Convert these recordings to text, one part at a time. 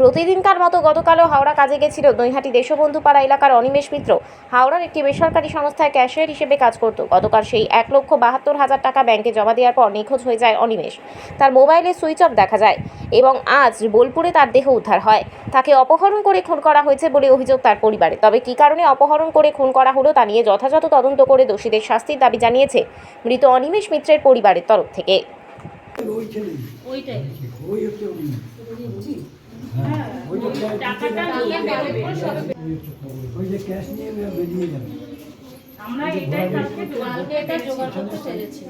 প্রতিদিনকার মতো গতকালও হাওড়া কাজে গেছিল নৈহাটি দেশবন্ধু পাড়া এলাকার অনিমেষ মিত্র। হাওড়ার একটি বেসরকারি সংস্থায় ক্যাশিয়ার হিসেবে কাজ করত। গতকাল সেই এক লক্ষ বাহাত্তর হাজার টাকা ব্যাংকে জমা দেওয়ার পর নিখোঁজ হয়ে যায় অনিমেষ। তার মোবাইলে সুইচ অফ দেখা যায় এবং আজ বোলপুরে তার দেহ উদ্ধার হয়। তাকে অপহরণ করে খুন করা হয়েছে বলে অভিযোগ তার পরিবারে। তবে কী কারণে অপহরণ করে খুন করা হলো তা নিয়ে যথাযথ তদন্ত করে দোষীদের শাস্তির দাবি জানিয়েছে মৃত অনিমেষ মিত্রের পরিবারের তরফ থেকে। ওইটাই। ওই যে ক্যাশ নিয়ে ওই যে ক্যাশ নিয়ে বেরিয়ে যাবে আমরা এটাই কালকে কালকে এটা জোগাড় করতে পেরেছি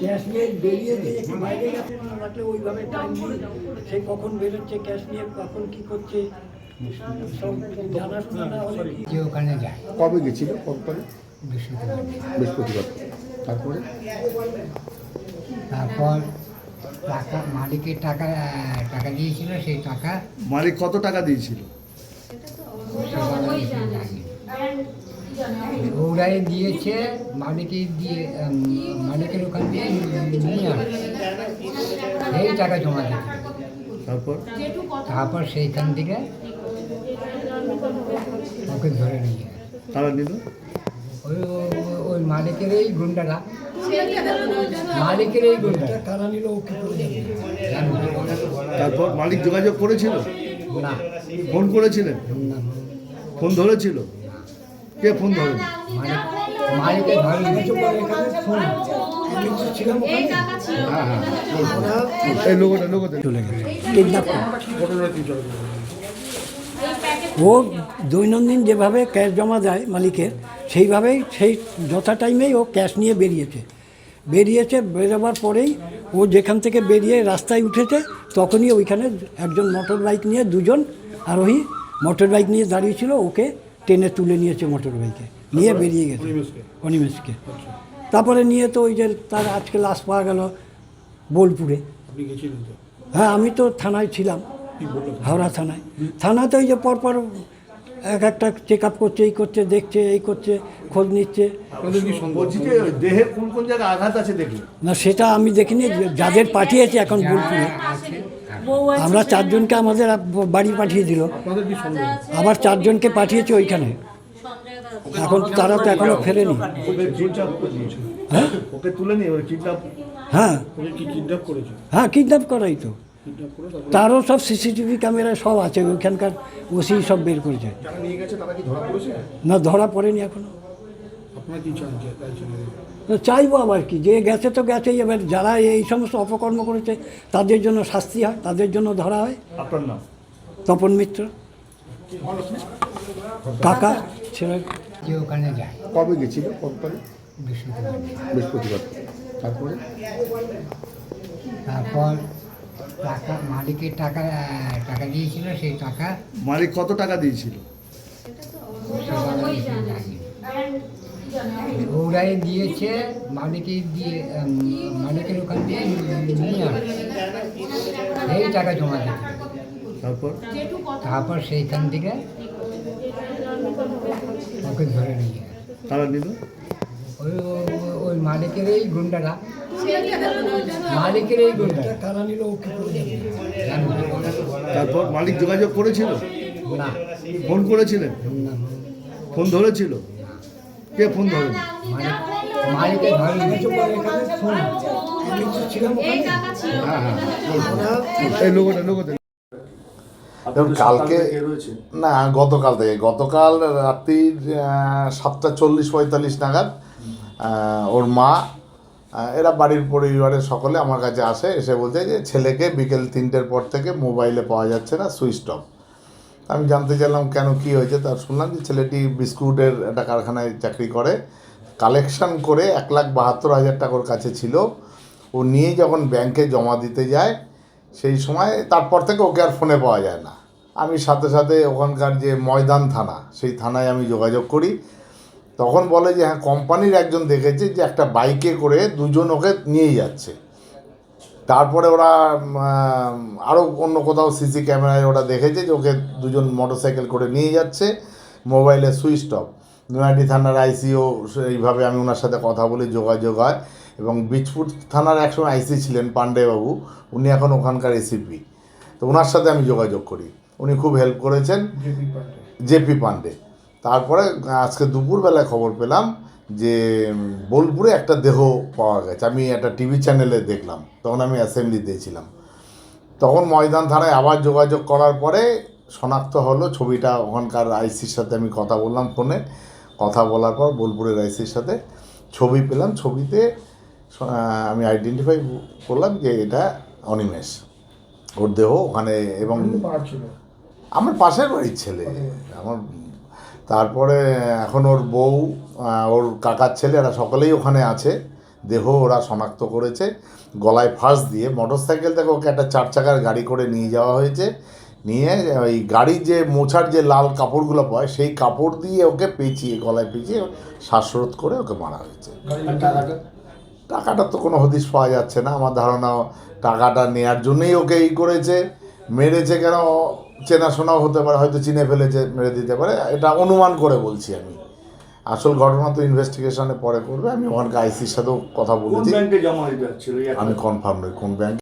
ক্যাশ নিয়ে বেরিয়ে দিয়ে একটু বাইরে গেছে রাখলে ওইভাবে টাইম সে কখন বেরোচ্ছে ক্যাশ নিয়ে কখন কি করছে যে ওখানে যায় কবে গেছিল বৃহস্পতিবার। তারপরে? তারপর টাকা মালিকের টাকা টাকা দিয়েছিল সেই টাকা মালিক কত টাকা দিয়েছিল? ওরাই দিয়েছে মালিকে দিয়ে মালিকের ওখান দিয়ে নিয়ে এই টাকা জমা দিতে তারপর? তারপর সেইখান থেকে ওকে ধরে নিয়ে তারা ওই- ওই মালিকের এই গুন্ডারা মালিকের এই গুন্ডারা কারা নিল ও কি করে তারপর মালিক যোগাযোগ করেছিল? না। ফোন করেছিলেন? না, ফোন ধরেছিল? কে ফোন ধরেন মালিক মালিকের ধরে নিয়ে এখানে ফোন হ্যাঁ হ্যাঁ। ও দৈনন্দিন যেভাবে ক্যাশ জমা দেয় মালিকের সেইভাবেই সেই যথা টাইমেই ও ক্যাশ নিয়ে বেরিয়েছে। বেরিয়েছে বেরোবার পরেই ও যেখান থেকে বেরিয়ে রাস্তায় উঠেছে তখনই ওইখানে একজন মোটর বাইক নিয়ে দুজন আরোহী মোটর বাইক নিয়ে দাঁড়িয়েছিল ওকে টেনে তুলে নিয়েছে মোটর বাইকে নিয়ে বেরিয়ে গেছে। অনিমেষকে? তারপরে নিয়ে তো ওই যে তার আজকে লাশ পাওয়া গেল বোলপুরে। হ্যাঁ আমি তো থানায় ছিলাম হাওড়া থানায়। থানাতে ওই যে পরপর এক একটা চেক আপ করছে এই করছে দেখছে এই করছে খোঁজ নিচ্ছে। বলছি যে দেহের কোন কোন জায়গায় আঘাত আছে দেখলে না সেটা আমি দেখিনি যাদের পাঠিয়েছে এখন বোলপুরে। আমরা চারজনকে আমাদের বাড়ি পাঠিয়ে দিল। আবার চারজনকে পাঠিয়েছে ওইখানে। এখন তারা তো এখনও ফেরেনি। ওকে হ্যাঁ? হ্যাঁ। হ্যাঁ কিডন্যাপ করাই তো। তারও সব সিসিটিভি ক্যামেরা সব আছে ওইখানকার ওসি সব বের করেছে। যারা নিয়ে গেছে তারা কি ধরা পড়েছে? না ধরা পড়েনি এখনও। চাইব আবার কি যে গেছে তো গেছেই এবার যারা এই সমস্ত অপকর্ম করেছে তাদের জন্য শাস্তি হয় তাদের জন্য ধরা হয়। আপনার নাম? তপন মিত্র। কাকা ছেলে। যে ওখানে যায়। কবে গেছিল বৃহস্পতিবার। তারপরে? তারপর টাকা মালিকের টাকা টাকা দিয়েছিল সেই টাকা মালিক কত টাকা দিয়েছিল? ওরাই দিয়েছে মালিকে দিয়ে মালিকের ওখান দিয়ে নিয়ে এই টাকা জমা দিতে তারপর? তারপর সেইখান থেকে ওকে ধরে নিয়ে। তারা নিল? ওই ওই- ওই মালিকের এই গুন্ডারা মালিকের এই গুন্ডারা কারা নিল? তারপর মালিক যোগাযোগ করেছিল? না। ফোন করেছিলেন? না, ফোন ধরেছিল? কে ফোন ধরেন? মালিক মালিকের ধরে হ্যাঁ হ্যাঁ কালকে না গতকাল থেকে। গতকাল রাত্রির সাতটা চল্লিশ পঁয়তাল্লিশ নাগাদ ওর মা এরা বাড়ির পরিবারের সকলে আমার কাছে আসে, এসে বলছে যে ছেলেকে বিকেল তিনটের পর থেকে মোবাইলে পাওয়া যাচ্ছে না, সুইচ অফ। আমি জানতে চাইলাম কেন কি হয়েছে, তার শুনলাম যে ছেলেটি বিস্কুটের একটা কারখানায় চাকরি করে। কালেকশন করে এক লাখ বাহাত্তর হাজার টাকার কাছে ছিল। ও নিয়ে যখন ব্যাংকে জমা দিতে যায়, সেই সময় তারপর থেকে ওকে আর ফোনে পাওয়া যায় না। আমি সাথে সাথে ওখানকার যে ময়দান থানা, সেই থানায় আমি যোগাযোগ করি। তখন বলে যে হ্যাঁ কোম্পানির একজন দেখেছে যে একটা বাইকে করে দুজন ওকে নিয়ে যাচ্ছে। তারপরে ওরা আরও অন্য কোথাও সিসি ক্যামেরায় ওরা দেখেছে যে ওকে দুজন মোটরসাইকেল করে নিয়ে যাচ্ছে মোবাইলে সুইচ অফ। নয়াটি থানার আইসিও এইভাবে আমি ওনার সাথে কথা বলে যোগাযোগ হয়। এবং বিচপুর থানার একসময় আইসি ছিলেন পাণ্ডেবাবু উনি এখন ওখানকার এসিপি। তো ওনার সাথে আমি যোগাযোগ করি। উনি খুব হেল্প করেছেন। জেপি পান্ডে। তারপরে আজকে দুপুরবেলায় খবর পেলাম যে বোলপুরে একটা দেহ পাওয়া গেছে। আমি একটা টিভি চ্যানেলে দেখলাম। তখন আমি অ্যাসেম্বলি দিয়েছিলাম। তখন ময়দান থানায় আবার যোগাযোগ করার পরে শনাক্ত হলো ছবিটা। ওখানকার আইসির সাথে আমি কথা বললাম ফোনে। কথা বলার পর বোলপুরের আইসির সাথে ছবি পেলাম। ছবিতে আমি আইডেন্টিফাই করলাম যে এটা অনিমেষ। ওর দেহ ওখানে এবং আমার পাশের বাড়ির ছেলে। আমার তারপরে এখন ওর বউ ওর কাকার ছেলে এরা সকলেই ওখানে আছে। দেহ ওরা শনাক্ত করেছে গলায় ফাঁস দিয়ে। মোটর সাইকেল থেকে ওকে একটা চার চাকার গাড়ি করে নিয়ে যাওয়া হয়েছে। নিয়ে ওই গাড়ির যে মোছার যে লাল কাপড়গুলো পায় সেই কাপড় দিয়ে ওকে পেঁচিয়ে গলায় পেঁচিয়ে শ্বাসরোধ করে ওকে মারা হয়েছে। টাকাটা? তো কোনো হদিশ পাওয়া যাচ্ছে না। আমার ধারণা টাকাটা নেয়ার জন্যই ওকে এই করেছে। মেরেছে কেন? চেনাশোনাও হতে পারে হয়তো চিনে ফেলে যে মেরে দিতে পারে। এটা অনুমান করে বলছি আমি। আসল ঘটনা তো ইনভেস্টিগেশনে পরে করবে। আমি ওখানকার আইসির সাথেও কথা বলেছি। আমি কনফার্ম নই কোন ব্যাংক